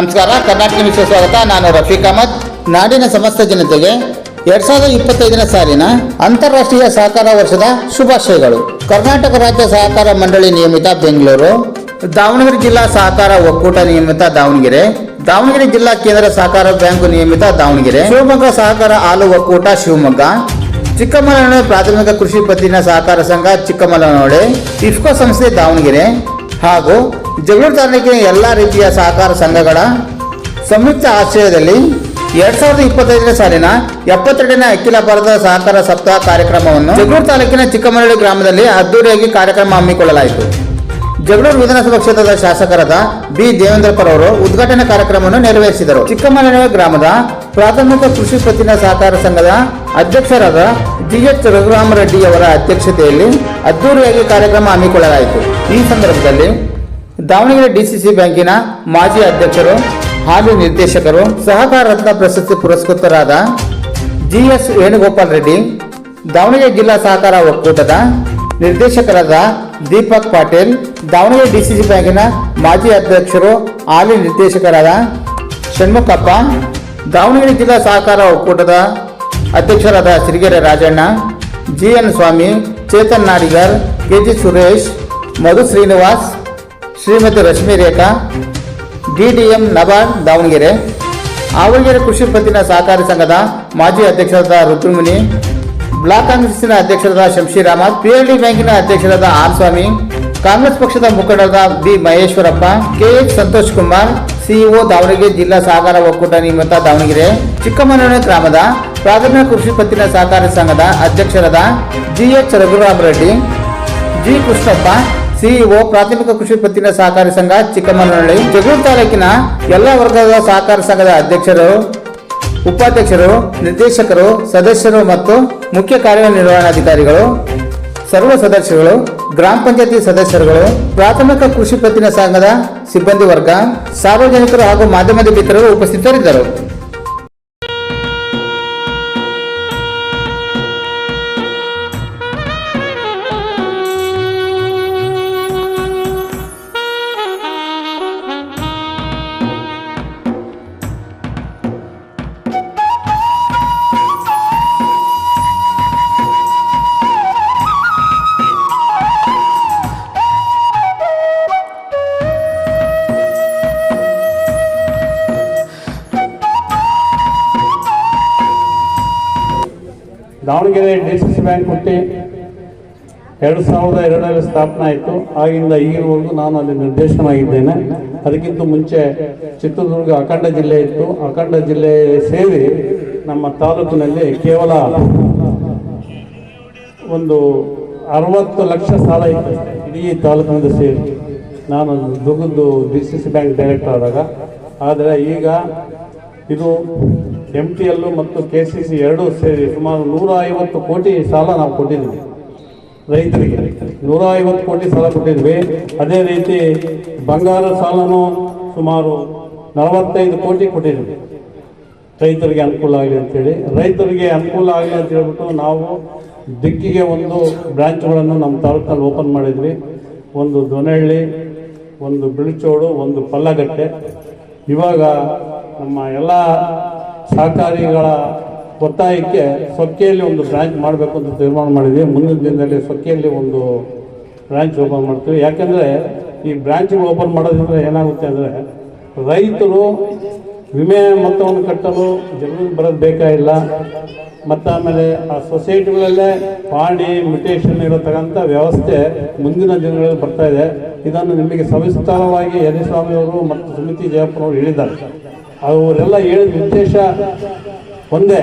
ನಮಸ್ಕಾರ, ಕರ್ನಾಟಕ ನ್ಯೂಸ್ಗೆ ಸ್ವಾಗತ. ನಾನು ರಫೀಕ್ ಅಹಮದ್. ನಾಡಿನ ಸಮಸ್ತ ಜನತೆಗೆ ಎರಡ್ ಸಾವಿರದ ಇಪ್ಪತ್ತೈದನೇ ಸಾಲಿನ ಅಂತಾರಾಷ್ಟ್ರೀಯ ಸಹಕಾರ ವರ್ಷದ ಶುಭಾಶಯಗಳು. ಕರ್ನಾಟಕ ರಾಜ್ಯ ಸಹಕಾರ ಮಂಡಳಿ ನಿಯಮಿತ ಬೆಂಗಳೂರು. ದಾವಣಗೆರೆ ಜಿಲ್ಲಾ ಸಹಕಾರ ಒಕ್ಕೂಟ ನಿಯಮಿತ ದಾವಣಗೆರೆ. ದಾವಣಗೆರೆ ಜಿಲ್ಲಾ ಕೇಂದ್ರ ಸಹಕಾರ ಬ್ಯಾಂಕ್ ನಿಯಮಿತ ದಾವಣಗೆರೆ. ಶಿವಮೊಗ್ಗ ಸಹಕಾರ ಹಾಲು ಒಕ್ಕೂಟ ಶಿವಮೊಗ್ಗ. ಚಿಕ್ಕಮಗಳೂರು ಪ್ರಾಥಮಿಕ ಕೃಷಿ ಪತ್ತಿನ ಸಹಕಾರ ಸಂಘ ಚಿಕ್ಕಮಗಳೂರು. ಇಫ್ಕೋ ಸಂಸ್ಥೆ ದಾವಣಗೆರೆ. ಹಾಗೂ ಜಗಳೂರು ತಾಲೂಕಿನ ಎಲ್ಲಾ ರೀತಿಯ ಸಹಕಾರ ಸಂಘಗಳ ಸಂಯುಕ್ತ ಆಶ್ರಯದಲ್ಲಿ ಎರಡ್ ಸಾವಿರದ ಇಪ್ಪತ್ತೈದನೇ ಸಾಲಿನ ಎಪ್ಪತ್ತೆರಡನೇ ಅಖಿಲ ಭಾರತ ಸಹಕಾರ ಸಪ್ತಾಹ ಕಾರ್ಯಕ್ರಮವನ್ನು ಜಗಳೂರು ತಾಲೂಕಿನ ಚಿಕ್ಕಮರಳಿ ಗ್ರಾಮದಲ್ಲಿ ಅದ್ದೂರಿಯಾಗಿ ಕಾರ್ಯಕ್ರಮ ಹಮ್ಮಿಕೊಳ್ಳಲಾಯಿತು. ಜಗಳೂರು ವಿಧಾನಸಭಾ ಕ್ಷೇತ್ರದ ಶಾಸಕರಾದ ಬಿ ದೇವೇಂದ್ರಪ್ಪರ್ ಅವರು ಉದ್ಘಾಟನಾ ಕಾರ್ಯಕ್ರಮವನ್ನು ನೆರವೇರಿಸಿದರು. ಚಿಕ್ಕಮರಳಿ ಗ್ರಾಮದ ಪ್ರಾಥಮಿಕ ಕೃಷಿ ಪತ್ತಿನ ಸಹಕಾರ ಸಂಘದ ಅಧ್ಯಕ್ಷರಾದ ಜಿಎಚ್ ರಘುರಾಮರೆಡ್ಡಿ ಅವರ ಅಧ್ಯಕ್ಷತೆಯಲ್ಲಿ ಅದ್ದೂರಿಯಾಗಿ ಕಾರ್ಯಕ್ರಮ ಹಮ್ಮಿಕೊಳ್ಳಲಾಯಿತು. ಈ ಸಂದರ್ಭದಲ್ಲಿ ದಾವಣಗೆರೆ ಡಿಸಿಸಿ ಬ್ಯಾಂಕಿನ ಮಾಜಿ ಅಧ್ಯಕ್ಷರು ಹಾಲಿ ನಿರ್ದೇಶಕರು ಸಹಕಾರ ರತ್ನ ಪ್ರಶಸ್ತಿ ಪುರಸ್ಕೃತರಾದ ಜಿಎಸ್ ವೇಣುಗೋಪಾಲ್ ರೆಡ್ಡಿ, ದಾವಣಗೆರೆ ಜಿಲ್ಲಾ ಸಹಕಾರ ಒಕ್ಕೂಟದ ನಿರ್ದೇಶಕರಾದ ದೀಪಕ್ ಪಾಟೀಲ್, ದಾವಣಗೆರೆ ಡಿಸಿಸಿ ಬ್ಯಾಂಕಿನ ಮಾಜಿ ಅಧ್ಯಕ್ಷರು ಹಾಲಿ ನಿರ್ದೇಶಕರಾದ ಷಣ್ಮುಖಪ್ಪ, ದಾವಣಗೆರೆ ಜಿಲ್ಲಾ ಸಹಕಾರ ಒಕ್ಕೂಟದ ಅಧ್ಯಕ್ಷರಾದ Sirigere Rajanna G N Swamy, Chetan Nadigar KG Suresh, Madhu Srinivas Shrimati Rashmi Rekha DDM NABARD Davanagere Avalagere ಕೃಷಿ ಪತ್ತಿನ ಸಹಕಾರಿ ಸಂಘದ ಮಾಜಿ ಅಧ್ಯಕ್ಷರಾದ ರುದ್ರಮುನಿ, ಬ್ಲಾಕ್ ಕಾಂಗ್ರೆಸ್ಸಿನ ಅಧ್ಯಕ್ಷರಾದ ಶಂಶೀರ್ ಅಹಮದ್ ಪಿಎಲ್ಡಿ ಬ್ಯಾಂಕಿನ ಅಧ್ಯಕ್ಷರಾದ ಆರ್ ಸ್ವಾಮಿ ಕಾಂಗ್ರೆಸ್ ಪಕ್ಷದ ಮುಖಂಡರಾದ B Maheshwarappa KH Santosh Kumar CEO Davanagere ಜಿಲ್ಲಾ ಸಹಕಾರ ಒಕ್ಕೂಟ ನಿಮಿತ್ತ ದಾವಣಗೆರೆ, ಚಿಕ್ಕಮಗಳೂರು ಗ್ರಾಮದ ಪ್ರಾಥಮಿಕ ಕೃಷಿ ಪತ್ತಿನ ಸಹಕಾರಿ ಸಂಘದ ಅಧ್ಯಕ್ಷರಾದ GH Raghuram Reddy, G Krishnappa CEO ಪ್ರಾಥಮಿಕ ಕೃಷಿ ಪತ್ತಿನ ಸಹಕಾರಿ ಸಂಘ ಚಿಕ್ಕಮನಹಳ್ಳಿ ಜಗಳೂರು ತಾಲೂಕಿನ ಎಲ್ಲ ವರ್ಗದ ಸಹಕಾರ ಸಂಘದ ಅಧ್ಯಕ್ಷರು, ಉಪಾಧ್ಯಕ್ಷರು, ನಿರ್ದೇಶಕರು, ಸದಸ್ಯರು ಮತ್ತು ಮುಖ್ಯ ಕಾರ್ಯನಿರ್ವಹಣಾಧಿಕಾರಿಗಳು, ಸರ್ವ ಸದಸ್ಯರುಗಳು, ಗ್ರಾಮ ಪಂಚಾಯತಿ ಸದಸ್ಯರುಗಳು, ಪ್ರಾಥಮಿಕ ಕೃಷಿ ಪತ್ತಿನ ಸಂಘದ ಸಿಬ್ಬಂದಿ ವರ್ಗ, ಸಾರ್ವಜನಿಕರು ಹಾಗೂ ಮಾಧ್ಯಮದ ಮಿತ್ರರು ಉಪಸ್ಥಿತರಿದ್ದರು. Davanagere D C C bank ಹುಟ್ಟಿ ಎರಡು ಸಾವಿರದ ಎರಡರಲ್ಲಿ ಸ್ಥಾಪನೆ ಆಯಿತು. ಆಗಿಂದ ಈಗಿನವರೆಗೂ ನಾನು ಅಲ್ಲಿ ನಿರ್ದೇಶನಾಗಿದ್ದೇನೆ ಅದಕ್ಕಿಂತ ಮುಂಚೆ ಚಿತ್ರದುರ್ಗ ಅಖಂಡ ಜಿಲ್ಲೆ ಇತ್ತು. ಅಖಂಡ ಜಿಲ್ಲೆ ಸೇರಿ ನಮ್ಮ ತಾಲೂಕಿನಲ್ಲಿ ಕೇವಲ ಒಂದು ಅರವತ್ತು ಲಕ್ಷ ಸಾಲ ಇತ್ತು ಇಡೀ ತಾಲೂಕಿನಿಂದ ಸೇರಿ. ನಾನು ದುರ್ಗದ್ದು D C C bank director ಆದಾಗ. ಆದರೆ ಈಗ ಇದು ಎಂ ಟಿ ಎಲ್ಲು ಮತ್ತು ಕೆ ಸಿ ಸಿ ಎರಡೂ ಸೇರಿ ಸುಮಾರು ನೂರ ಐವತ್ತು ಕೋಟಿ ಸಾಲ ನಾವು ಕೊಟ್ಟಿದ್ವಿ ರೈತರಿಗೆ. ನೂರ ಐವತ್ತು ಕೋಟಿ ಸಾಲ ಕೊಟ್ಟಿದ್ವಿ ಅದೇ ರೀತಿ ಬಂಗಾರ ಸಾಲನೂ ಸುಮಾರು ನಲವತ್ತೈದು ಕೋಟಿ ಕೊಟ್ಟಿದ್ವಿ ರೈತರಿಗೆ ಅನುಕೂಲ ಆಗಲಿ ಅಂತೇಳಿ. ರೈತರಿಗೆ ಅನುಕೂಲ ಆಗಲಿ ಅಂತ ಹೇಳ್ಬಿಟ್ಟು ನಾವು ದಿಕ್ಕಿಗೆ ಒಂದು ಬ್ರಾಂಚ್ಗಳನ್ನು ನಮ್ಮ ತಾಲೂಕಲ್ಲಿ ಓಪನ್ ಮಾಡಿದ್ವಿ. ಒಂದು ದೊನಹಳ್ಳಿ, ಒಂದು ಬಿಳಿಚೋಡು, ಒಂದು ಪಲ್ಲಗಟ್ಟೆ. ಇವಾಗ ನಮ್ಮ ಎಲ್ಲ ಸಹಕಾರಿಗಳ ಒತ್ತಾಯಕ್ಕೆ ಸೊಕ್ಕೆಯಲ್ಲಿ ಒಂದು ಬ್ರಾಂಚ್ ಮಾಡಬೇಕು ಅಂತ ತೀರ್ಮಾನ ಮಾಡಿದ್ವಿ. ಮುಂದಿನ ದಿನದಲ್ಲಿ ಸೊಕ್ಕೆಯಲ್ಲಿ ಒಂದು ಬ್ರಾಂಚ್ ಓಪನ್ ಮಾಡ್ತೀವಿ. ಯಾಕೆಂದರೆ ಈ ಬ್ರ್ಯಾಂಚ್ ಓಪನ್ ಮಾಡೋದ್ರಿಂದ ಏನಾಗುತ್ತೆ ಅಂದರೆ ರೈತರು ವಿಮೆ ಮೊತ್ತವನ್ನು ಕಟ್ಟಲು ಜನರಿಗೆ ಬರೋದು ಬೇಕಾಗಿಲ್ಲ ಮತ್ತು ಆಮೇಲೆ ಆ ಸೊಸೈಟಿಗಳಲ್ಲೇ ಪಾಣಿ ಮ್ಯುಟೇಷನ್ ಇರತಕ್ಕಂಥ ವ್ಯವಸ್ಥೆ ಮುಂದಿನ ದಿನಗಳಲ್ಲಿ ಬರ್ತಾ ಇದೆ. ಇದನ್ನು ನಿಮಗೆ ಸವಿಸ್ತಾರವಾಗಿ ಯರಿಸ್ವಾಮಿಯವರು ಮತ್ತು ಸುಮಿತಿ ಜಯಪ್ಪನವರು ಹೇಳಿದ್ದಾರೆ. ಅವರೆಲ್ಲ ಹೇಳಿದ ಉದ್ದೇಶ ಒಂದೇ,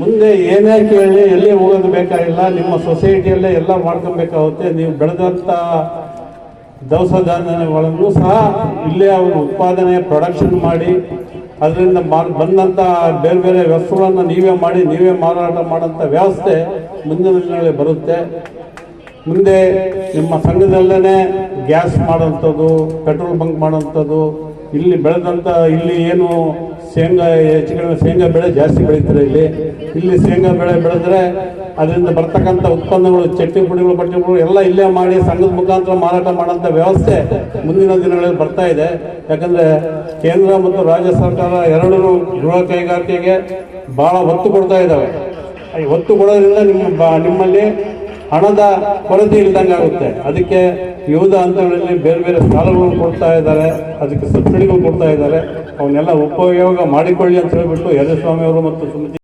ಮುಂದೆ ಏನೇ ಕೇಳಿ ಎಲ್ಲಿ ಹೋಗೋದು ಬೇಕಾಗಿಲ್ಲ, ನಿಮ್ಮ ಸೊಸೈಟಿಯಲ್ಲೇ ಎಲ್ಲ ಮಾಡ್ಕೊಬೇಕಾಗುತ್ತೆ, ನೀವು ಬೆಳೆದಂಥ ದವಸ ಧಾನ್ಯಗಳನ್ನು ಸಹ ಇಲ್ಲೇ ಅವರು ಉತ್ಪಾದನೆ ಪ್ರೊಡಕ್ಷನ್ ಮಾಡಿ, ಅದರಿಂದ ಬಂದಂಥ ಬೇರೆ ಬೇರೆ ವಸ್ತುಗಳನ್ನು ನೀವೇ ಮಾಡಿ, ನೀವೇ ಮಾರಾಟ ಮಾಡೋಂಥ ವ್ಯವಸ್ಥೆ ಮುಂದಿನ ದಿನಗಳಲ್ಲಿ ಬರುತ್ತೆ. ಮುಂದೆ ನಿಮ್ಮ ಸಂಘದಲ್ಲೇ ಗ್ಯಾಸ್ ಮಾಡೋಂಥದ್ದು ಪೆಟ್ರೋಲ್ ಬಂಕ್ ಮಾಡೋಂಥದ್ದು ಇಲ್ಲಿ ಬೆಳೆದಂಥ ಇಲ್ಲಿ ಏನು ಶೇಂಗಾ ಹೆಚ್ಚು ಶೇಂಗಾ ಬೆಳೆ ಜಾಸ್ತಿ ಬೆಳೀತಾರೆ ಇಲ್ಲಿ. ಇಲ್ಲಿ ಶೇಂಗಾ ಬೆಳೆ ಬೆಳೆದ್ರೆ ಅದರಿಂದ ಬರ್ತಕ್ಕಂಥ ಉತ್ಪನ್ನಗಳು, ಚಟ್ನಿ ಪುಡಿಗಳು, ಬಟ್ಟೆ ಪುಡಿಗಳು ಎಲ್ಲ ಇಲ್ಲೇ ಮಾಡಿ ಸಂಘದ ಮುಖಾಂತರ ಮಾರಾಟ ಮಾಡೋಂಥ ವ್ಯವಸ್ಥೆ ಮುಂದಿನ ದಿನಗಳಲ್ಲಿ ಬರ್ತಾ ಇದೆ. ಯಾಕಂದ್ರೆ ಕೇಂದ್ರ ಮತ್ತು ರಾಜ್ಯ ಸರ್ಕಾರ ಎರಡೂ ಗೃಹ ಕೈಗಾರಿಕೆಗೆ ಬಹಳ ಒತ್ತು ಕೊಡ್ತಾ ಇದ್ದಾವೆ ಒತ್ತು ಕೊಡೋದ್ರಿಂದ ನಿಮ್ಮ ನಿಮ್ಮಲ್ಲಿ ಹಣದ ಕೊರತೆ ಇಲ್ದಂಗೆ ಆಗುತ್ತೆ. ಅದಕ್ಕೆ ವಿವಿಧ ಹಂತಗಳಲ್ಲಿ ಬೇರೆ ಬೇರೆ ಸಾಲಗಳನ್ನು ಕೊಡ್ತಾ ಇದ್ದಾರೆ, ಅದಕ್ಕೆ ಸಬ್ಸಿಡಿಗಳು ಕೊಡ್ತಾ ಇದ್ದಾರೆ. ಅವನ್ನೆಲ್ಲ ಉಪಯೋಗ ಮಾಡಿಕೊಳ್ಳಿ ಅಂತ ಹೇಳ್ಬಿಟ್ಟು ಯದುಸ್ವಾಮಿ ಅವರು ಮತ್ತು ಸುಮತಿ